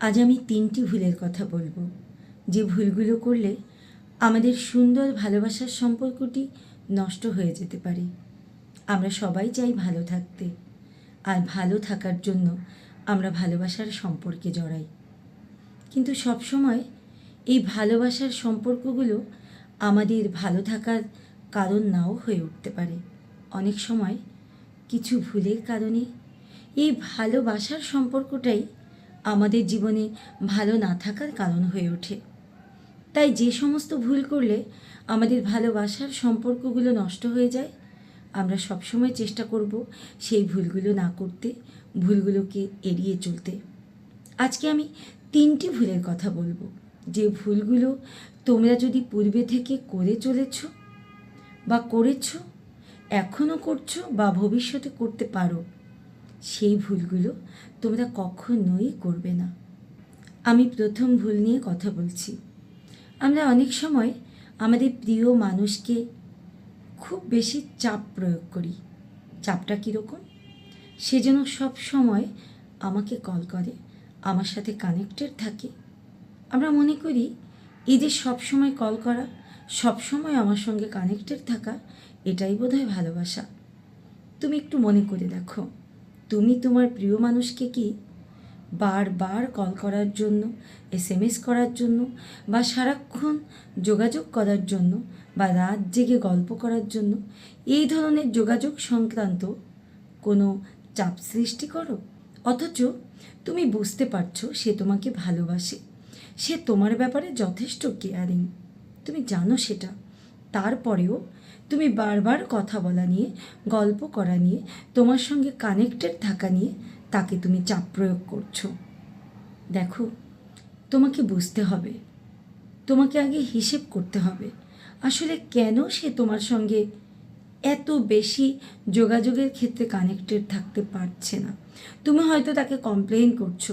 আজ আমি তিনটি ভুলের কথা বলব। যে ভুলগুলো করলে আমাদের সুন্দর ভালোবাসার সম্পর্কটি নষ্ট হয়ে যেতে পারে। আমরা সবাই চাই ভালো থাকতে। আর ভালো থাকার জন্য আমরা ভালোবাসার সম্পর্কে জড়াই। কিন্তু সবসময় এই ভালোবাসার সম্পর্কগুলো আমাদের ভালো থাকার কারণ নাও হয়ে উঠতে পারে। অনেক সময় কিছু ভুলের কারণে এই ভালোবাসার সম্পর্কটাই আমাদের জীবনে ভালো না থাকার কারণ হয়ে ওঠে। তাই যে সমস্ত ভুল করলে আমাদের ভালোবাসার সম্পর্কগুলো নষ্ট হয়ে যায়, আমরা সবসময় চেষ্টা করব সেই ভুলগুলো না করতে, ভুলগুলোকে এড়িয়ে চলতে। আজকে আমি তিনটি ভুলের কথা বলব। যে ভুলগুলো তোমরা যদি পূর্বে থেকে করে চলেছ বা করেছ এখনও করছ বা ভবিষ্যতে করতে পারো সেই ভুলগুলো তোমরা কখনোই করবে না। আমি প্রথম ভুল নিয়ে কথা বলছি। আমরা অনেক সময় আমাদের প্রিয় মানুষকে খুব বেশি চাপ প্রয়োগ করি। চাপটা কীরকম? সে যেন সব সময় আমাকে কল করে, আমার সাথে কানেক্টেড থাকে। আমরা মনে করি, এই যে সব সময় কল করা, সব সময় আমার সঙ্গে কানেক্টেড থাকা, এটাই বোধহয় ভালোবাসা। তুমি একটু মনে করে দেখো। তুমি তোমার প্রিয় মানুষকে কি বারবার কল করার জন্য এস করার জন্য বা সারাক্ষণ যোগাযোগ করার জন্য বা রাত জেগে গল্প করার জন্য এই ধরনের যোগাযোগ সংক্রান্ত কোনো চাপ সৃষ্টি করো? অথচ তুমি বুঝতে পারছ সে তোমাকে ভালোবাসে, সে তোমার ব্যাপারে যথেষ্ট কেয়ারিং তুমি জানো সেটা। তারপরেও তুমি বারবার কথা বলা নিয়ে, গল্প করা নিয়ে, তোমার সঙ্গে কানেক্টেড থাকা নিয়ে তাকে তুমি চাপ প্রয়োগ করছ। দেখো, তোমাকে বুঝতে হবে। তোমাকে আগে হিসেব করতে হবে। আসলে কেন সে তোমার সঙ্গে এত বেশি যোগাযোগের ক্ষেত্রে কানেক্টেড থাকতে পারছে না? তুমি হয়তো তাকে কমপ্লেন করছ।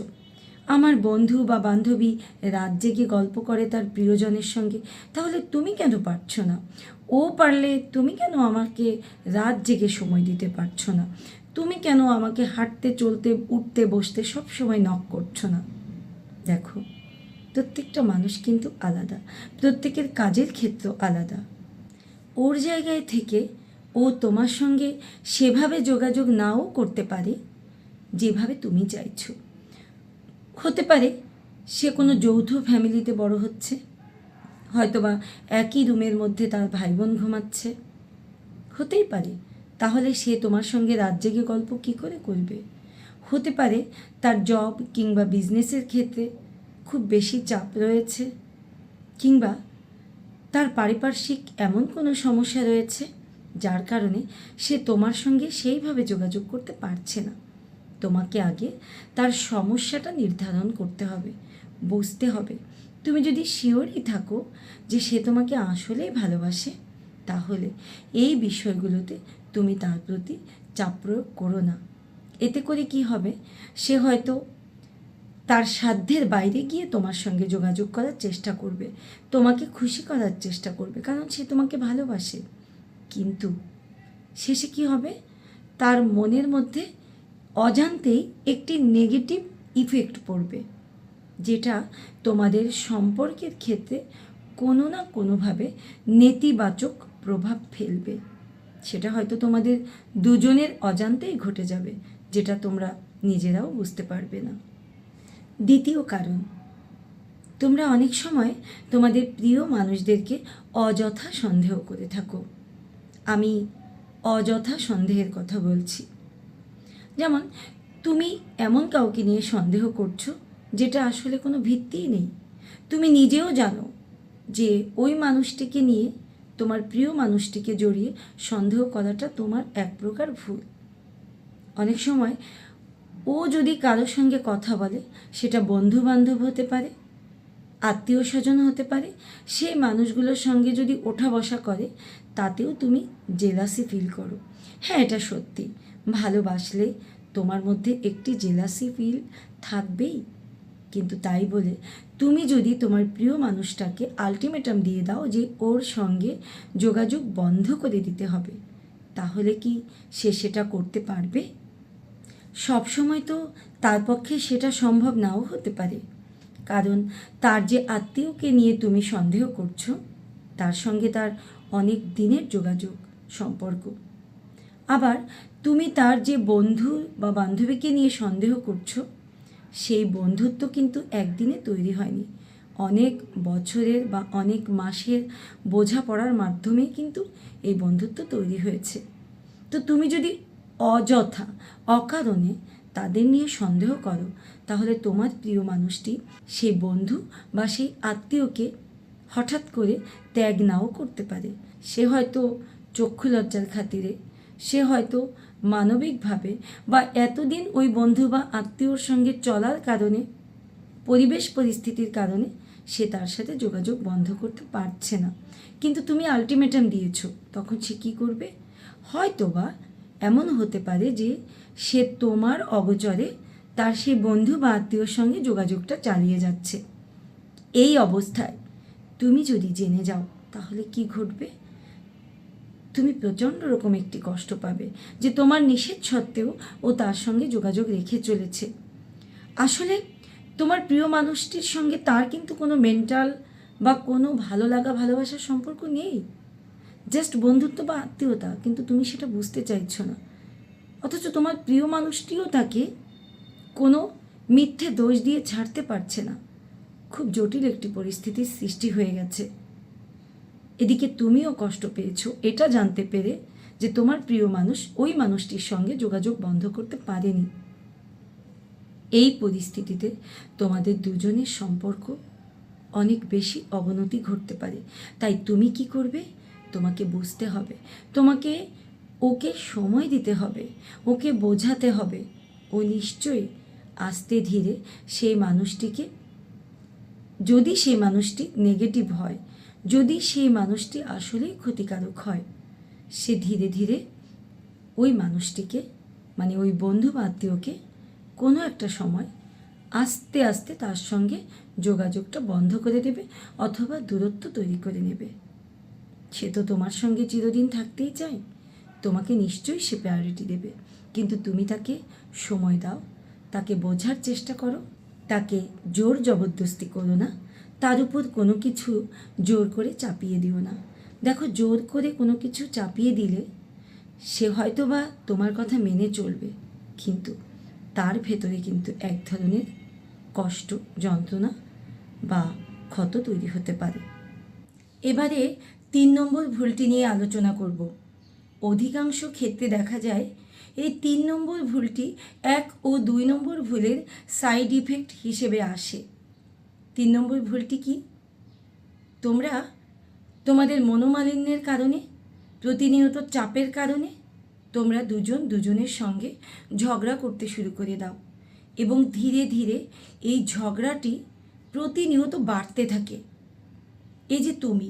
আমার বন্ধু বা বান্ধবী রাত জেগে গল্প করে তার প্রিয়জনের সঙ্গে, তাহলে তুমি কেন পারছ না? ও পারলে তুমি কেন আমাকে রাত জেগে সময় দিতে পারছ না? তুমি কেন আমাকে হাঁটতে, চলতে, উঠতে, বসতে সব সময় নক করছ না? দেখো, প্রত্যেকটা মানুষ কিন্তু আলাদা, প্রত্যেকের কাজের ক্ষেত্র আলাদা। ওর জায়গায় থেকে ও তোমার সঙ্গে সেভাবে যোগাযোগ নাও করতে পারে, যেভাবে তুমি চাইছো। হতে পারে সে কোনো যৌথ ফ্যামিলিতে বড় হচ্ছে, হয়তোবা একই রুমের মধ্যে তার ভাই বোন ঘুমাচ্ছে। হতেই পারে, তাহলে সে তোমার সঙ্গে রাত জেগে গল্প কী করে করবে? হতে পারে তার জব কিংবা বিজনেসের ক্ষেত্রে খুব বেশি চাপ রয়েছে, কিংবা তার পারিপার্শ্বিক এমন কোনো সমস্যা রয়েছে, যার কারণে সে তোমার সঙ্গে সেইভাবে যোগাযোগ করতে পারছে না। তোমাকে আগে তার সমস্যাটা নির্ধারণ করতে হবে, বুঝতে হবে। তুমি যদি শিওরই থাকো যে সে তোমাকে আসলেই ভালোবাসে, তাহলে এই বিষয়গুলোতে তুমি তার প্রতি চাপ প্রয়োগ করো না। এতে করে কি হবে? সে হয়তো তার সাধ্যের বাইরে গিয়ে তোমার সঙ্গে যোগাযোগ করার চেষ্টা করবে, তোমাকে খুশি করার চেষ্টা করবে, কারণ সে তোমাকে ভালোবাসে। কিন্তু শেষে কি হবে? তার মনের মধ্যে অজান্তেই একটি নেগেটিভ ইফেক্ট পড়বে, যেটা তোমাদের সম্পর্কের ক্ষেত্রে কোনো না কোনোভাবে নেতিবাচক প্রভাব ফেলবে। সেটা হয়তো তোমাদের দুজনের অজান্তেই ঘটে যাবে, যেটা তোমরা নিজেরাও বুঝতে পারবে না। দ্বিতীয় কারণ, তোমরা অনেক সময় তোমাদের প্রিয় মানুষদেরকে অযথা সন্দেহ করে থাকো। আমি অযথা সন্দেহের কথা বলছি। যেমন, তুমি এমন কাউকে নিয়ে সন্দেহ করছ যেটা আসলে কোনো ভিত্তিই নেই। তুমি নিজেও জানো যে ওই মানুষটিকে নিয়ে, তোমার প্রিয় মানুষটিকে জড়িয়ে সন্দেহ করাটা তোমার এক প্রকার ভুল। অনেক সময় ও যদি কারোর সঙ্গে কথা বলে, সেটা বন্ধু বান্ধব হতে পারে আত্মীয় স্বজন হতে পারে, সেই মানুষগুলোর সঙ্গে যদি ওঠা বসা করে, তাতেও তুমি জেলাসি ফিল করো। হ্যাঁ এটা সত্যি। ভালোবাসলে তোমার মধ্যে একটি জেলাসি ফিল থাকবেই। কিন্তু তাই বলে, তুমি যদি তোমার প্রিয় মানুষটাকে আলটিমেটাম দিয়ে দাও যে ওর সঙ্গে যোগাযোগ বন্ধ করে দিতে হবে, তাহলে কি সে সেটা করতে পারবে? সব সময় তো তার পক্ষে সেটা সম্ভব নাও হতে পারে। কারণ তার যে আত্মীয়কে নিয়ে তুমি সন্দেহ করছ, তার সঙ্গে তার অনেক দিনের যোগাযোগ সম্পর্ক। আবার তুমি তার যে বন্ধু বা বান্ধবীকে নিয়ে সন্দেহ করছ, সেই বন্ধুত্ব কিন্তু একদিনে তৈরি হয়নি। অনেক বছরের বা অনেক মাসের বোঝাপড়ার মাধ্যমেই কিন্তু এই বন্ধুত্ব তৈরি হয়েছে। তো তুমি যদি অযথা, অকারণে তাদের নিয়ে সন্দেহ করো, তাহলে তোমার প্রিয় মানুষটি সেই বন্ধু বা সেই আত্মীয়কে হঠাৎ করে ত্যাগ নাও করতে পারে। সে হয়তো চক্ষু লজ্জার খাতিরে সে হয়তো মানবিকভাবে বা এতদিন ওই বন্ধু বা আত্মীয়র সঙ্গে চলার কারণে, পরিবেশ পরিস্থিতির কারণে সে তার সাথে যোগাযোগ বন্ধ করতে পারছে না। কিন্তু তুমি আলটিমেটাম দিয়েছ, তখন সে কী করবে? হয়তো বা এমন হতে পারে যে সে তোমার অগোচরে তার সেই বন্ধু বা আত্মীয়র সঙ্গে যোগাযোগটা চালিয়ে যাচ্ছে। এই অবস্থায় তুমি যদি জেনে যাও, তাহলে কি ঘটবে? তুমি প্রচণ্ড রকম একটি কষ্ট পাবে যে তোমার নিষেধ সত্ত্বেও ও তার সঙ্গে যোগাযোগ রেখে চলেছে। আসলে তোমার প্রিয় মানুষটির সঙ্গে তার কিন্তু কোনো মেন্টাল বা কোনো ভালো লাগা ভালোবাসার সম্পর্ক নেই। জাস্ট বন্ধুত্ব বা আত্মীয়তা, কিন্তু তুমি সেটা বুঝতে চাইছো না। অথচ তোমার প্রিয় মানুষটিও তাকে কোনো মিথ্যে দোষ দিয়ে ছাড়তে পারছে না। খুব জটিল একটি পরিস্থিতির সৃষ্টি হয়ে গেছে। এদিকে তুমিও কষ্ট পেয়েছ। এটা জানতে পেরে যে তোমার প্রিয় মানুষ ওই মানুষটির সঙ্গে যোগাযোগ বন্ধ করতে পারেনি। এই পরিস্থিতিতে তোমাদের দুজনের সম্পর্ক অনেক বেশি অবনতি ঘটতে পারে। তাই তুমি কি করবে? তোমাকে বুঝতে হবে। তোমাকে ওকে সময় দিতে হবে। ওকে বোঝাতে হবে। ও নিশ্চয়ই আস্তে ধীরে সেই মানুষটিকে, যদি সেই মানুষটি নেগেটিভ হয় যদি সেই মানুষটি আসলেই ক্ষতিকারক হয়, সে ধীরে ধীরে ওই মানুষটিকে মানে ওই বন্ধু আত্মীয়কে কোনো একটা সময় আস্তে আস্তে তার সঙ্গে যোগাযোগটা বন্ধ করে দেবে অথবা দূরত্ব তৈরি করে নেবে। সে তো তোমার সঙ্গে চিরদিন থাকতেই চায়। তোমাকে নিশ্চয়ই সে প্রায়োরিটি দেবে। কিন্তু তুমি তাকে সময় দাও, তাকে বোঝার চেষ্টা করো, তাকে জোর জবরদস্তি করো না। তার উপর কোনো কিছু জোর করে চাপিয়ে দিও না। দেখো, জোর করে কোনো কিছু চাপিয়ে দিলে সে হয়তো বা তোমার কথা মেনে চলবে, কিন্তু তার ভেতরে কিন্তু এক ধরনের কষ্ট, যন্ত্রণা বা ক্ষত তৈরি হতে পারে। এবারে তিন নম্বর ভুলটি নিয়ে আলোচনা করব। অধিকাংশ ক্ষেত্রে দেখা যায় এই তিন নম্বর ভুলটি এক ও দুই নম্বর ভুলের সাইড ইফেক্ট হিসেবে আসে। তিন নম্বর ভুলটি কি? তোমরা তোমাদের মনোমালিন্যের কারণে, প্রতিনিয়ত চাপের কারণে, তোমরা দুজন দুজনের সঙ্গে ঝগড়া করতে শুরু করে দাও এবং ধীরে ধীরে এই ঝগড়াটি প্রতিনিয়ত বাড়তে থাকে। এই যে তুমি,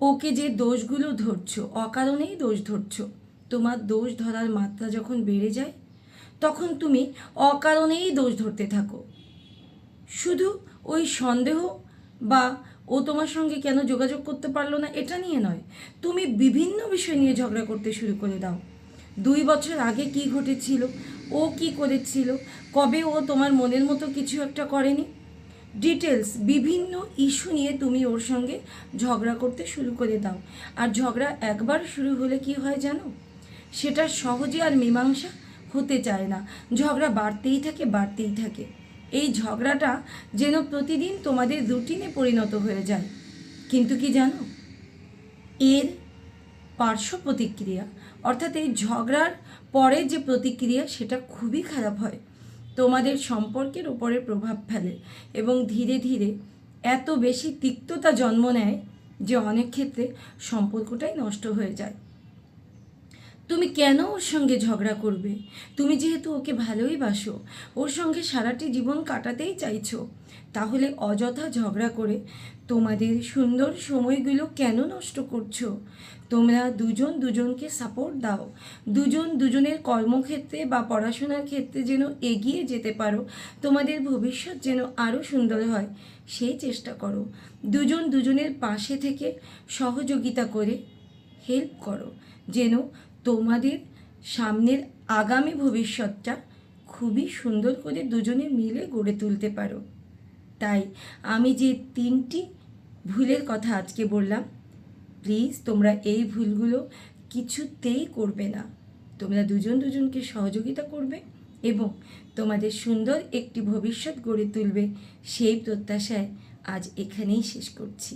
ওকে যে দোষগুলো ধরছো, অকারণেই দোষ ধরছো, তোমার দোষ ধরার মাত্রা যখন বেড়ে যায়, তখন তুমি অকারণেই দোষ ধরতে থাকো। শুধু ওই সন্দেহ বা ও তোমার সঙ্গে কেন যোগাযোগ করতে পারল না, এটা নিয়ে নয়। তুমি বিভিন্ন বিষয় নিয়ে ঝগড়া করতে শুরু করে দাও। দুই বছর আগে কি ঘটেছিল, ও কি করেছিল, কবে ও তোমার মনের মতো কিছু একটা করেনি? ডিটেলস বিভিন্ন ইস্যু নিয়ে তুমি ওর সঙ্গে ঝগড়া করতে শুরু করে দাও। আর ঝগড়া একবার শুরু হলে কি হয় জানো? সেটা সহজে আর মীমাংসা হতে চায় না। ঝগড়া বাড়তেই থাকে বাড়তেই থাকে। এই ঝগড়াটা যেন প্রতিদিন তোমাদের রুটিনে পরিণত হয়ে যায়। কিন্তু কি জানো? এর পার্শ্ব প্রতিক্রিয়া, অর্থাৎ এই ঝগড়ার পরে যে প্রতিক্রিয়া, সেটা খুবই খারাপ হয়। তোমাদের সম্পর্কের উপরে প্রভাব ফেলে এবং ধীরে ধীরে এত বেশি তিক্ততা জন্ম নেয় যে অনেক ক্ষেত্রে সম্পর্কটাই নষ্ট হয়ে যায়। তুমি কেন ওর সঙ্গে ঝগড়া করবে? তুমি যেহেতু ওকে ভালোই বাসো, ওর সঙ্গে সারাটি জীবন কাটাতেই চাইছো, তাহলে অযথা ঝগড়া করে তোমাদের সুন্দর সময়গুলো কেন নষ্ট করছ? তোমরা দুজন দুজনকে সাপোর্ট দাও, দুজন দুজনের কর্মক্ষেত্রে বা পড়াশোনার ক্ষেত্রে যেন এগিয়ে যেতে পারো, তোমাদের ভবিষ্যৎ যেন আরও সুন্দর হয় সেই চেষ্টা করো। দুজন দুজনের পাশে থেকে সহযোগিতা করে হেল্প করো, যেন তোমাদের সামনের আগামী ভবিষ্যৎটা খুবই সুন্দর করে দুজনে মিলে গড়ে তুলতে পারো। তাই আমি যে তিনটি ভুলের কথা আজকে বললাম প্লিজ তোমরা এই ভুলগুলো কিছুতেই করবে না। তোমরা দুজন দুজনকে সহযোগিতা করবে এবং তোমাদের সুন্দর একটি ভবিষ্যৎ গড়ে তুলবে সেই প্রত্যাশায় আজ এখানেই শেষ করছি।